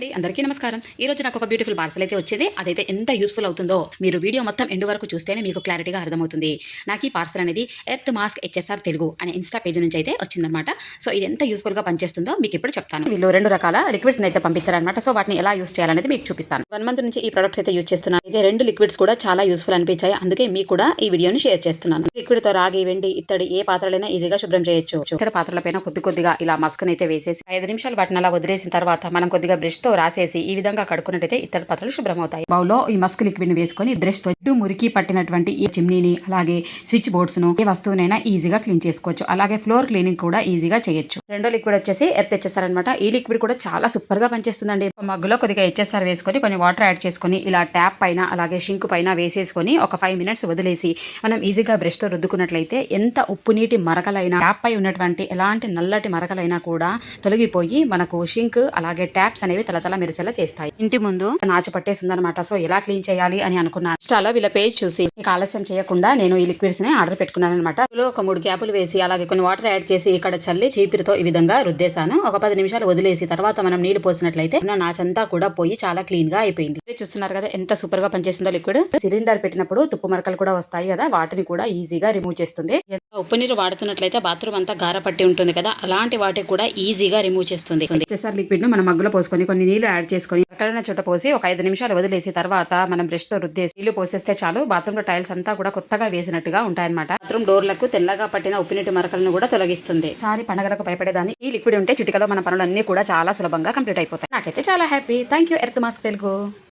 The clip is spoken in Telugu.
అండి. అందరికీ నమస్కారం. ఈ రోజు నాకు ఒక బ్యూటిఫుల్ పార్సల్ అయితే వచ్చేది. అదైతే ఎంత యూస్ఫుల్ అవుతుందో మీరు వీడియో మొత్తం ఎండు వరకు చూస్తేనే మీకు క్లారిటీగా అర్థమవుతుంది. నాకు ఈ పార్సల్ అనేది ఎర్త్ మాస్క్ హెచ్ఎస్ఆర్ తెలుగు అనే ఇన్స్టా పేజ్ నుంచి అయితే వచ్చిందనమాట సో ఇది ఎంత యూస్ఫుల్గా పనిచేస్తుందో మీకు ఇప్పుడు చెప్తాను. వీళ్ళు రెండు రకాల లిక్విడ్స్ అయితే పంపించారనమాట సో వాటిని ఎలా యూస్ చేయాలనేది మీకు చూపిస్తాను. వన్ మంత్ నుంచి ఈ ప్రొడక్ట్స్ అయితే యూస్ చేస్తున్నాను. అయితే రెండు లిక్విడ్స్ కూడా చాలా యూస్ఫుల్ అనిపించాయి. అందుకే మీకు కూడా ఈ వీడియోని షేర్ చేస్తున్నాను. లిక్విడ్తో రాగి వెండి ఇత్తడి ఏ పాత్రలైనా ఈజీగా శుభ్రం చేయొచ్చు. ఇతర పాత్రలపైన కొద్ది కొద్దిగా ఇలా మస్క్ అయితే వేసేసి ఐదు నిమిషాలు వాటిని అలా వదిలేసిన తర్వాత మనం కొద్దిగా బ్రష్తో బ్రష్తో రాసేసి ఈ విధంగా కడుక్కున్నట్టయితే ఇతర పాత్రలు శుభ్రం అవుతాయి బౌల్లో ఈ మస్క్ లిక్విడ్ వేసుకొని బ్రష్ మురికి పట్టినటువంటి ఈ చిమ్నీని అలాగే స్విచ్ బోర్డ్స్ను ఏ వస్తువునైనా ఈజీగా క్లీన్ చేసుకోవచ్చు. అలాగే ఫ్లోర్ క్లీనింగ్ కూడా ఈజీగా చేయొచ్చు. రెండో లిక్విడ్ వచ్చేసి ఎర్త్ తెచ్చేసారనమాట ఈ లిక్విడ్ కూడా చాలా సూపర్గా పనిచేస్తుందండి మగ్గులో కొద్దిగా హెచ్ఎస్ఆర్ వేసుకొని కొన్ని వాటర్ యాడ్ చేసుకొని ఇలా ట్యాప్ పైన అలాగే షింక్ పైన వేసేసుకొని ఒక ఫైవ్ మినిట్స్ వదిలేసి మనం ఈజీగా బ్రష్తో రుద్దుకున్నట్లయితే ఎంత ఉప్పు నీటి మరకలైనా ట్యాప్ పై ఉన్నటువంటి ఎలాంటి నల్లటి మరకలైనా కూడా తొలగిపోయి మనకు షింక్ అలాగే ట్యాప్స్ అనేవి తలతల మెరిసేలా చేస్తాయి. ఇంటి ముందు నాచు పట్టేస్తుంది అనమాట సో ఎలా క్లీన్ చేయాలి అని అనుకున్నాను. ఇన్స్టాలో వీళ్ళ పేజ్ చూసి ఇంకా ఆలస్యం చేయకుండా నేను ఈ లిక్విడ్స్ని ఆర్డర్ పెట్టుకున్నాను అనమాట ఒక మూడు గ్యాపులు వేసి అలాగే కొన్ని వాటర్ యాడ్ చేసి ఇక్కడ చల్లి చీపిరితో ఈ విధంగా రుద్దేశాను. ఒక పది నిమిషాలు వదిలేసి తర్వాత మనం నీళ్ళు పోసినట్లయితే నాచంతా కూడా పోయి చాలా క్లీన్గా అయిపోయింది. చూస్తున్నారు కదా ఎంత సూపర్గా పనిచేస్తుందో లిక్విడ్. సిలిండర్ పెట్టినప్పుడు తుప్పు మరకలు కూడా వస్తాయి కదా వాటిని కూడా ఈజీగా రిమూవ్ చేస్తుంది. ఉప్పు నీరు వాడుతున్నట్లయితే బాత్రూమ్ అంతా గార పట్టి ఉంటుంది కదా అలాంటి వాటికి కూడా ఈజీగా రిమూవ్ చేస్తుంది. లిక్విడ్ను మనం మగ్గులో పోసుకొని కొన్ని నీళ్ళు యాడ్ చేసుకొని ఎక్కడైనా చోట పోసి ఒక ఐదు నిమిషాలు వదిలేసి తర్వాత మనం బ్రష్తో రుద్దేసి నీళ్ళు పోసేస్తే చాలు. బాత్రూమ్లో టైల్స్ అంతా కూడా కొత్తగా వేసినట్టుగా ఉంటాయన్నమాట. బాత్రూమ్ డోర్లకు తెల్లగా పట్టిన ఉప్పునీటి మరకలను కూడా తొలగిస్తుంది. సారి పండగలకు భయపడేదాన్ని. ఈ లిక్విడ్ ఉంటే చిటికలో మన పనులన్నీ కూడా చాలా సులభంగా కంప్లీట్ అయిపోతాయి. నాకైతే చాలా happy thank you earth mask Telugu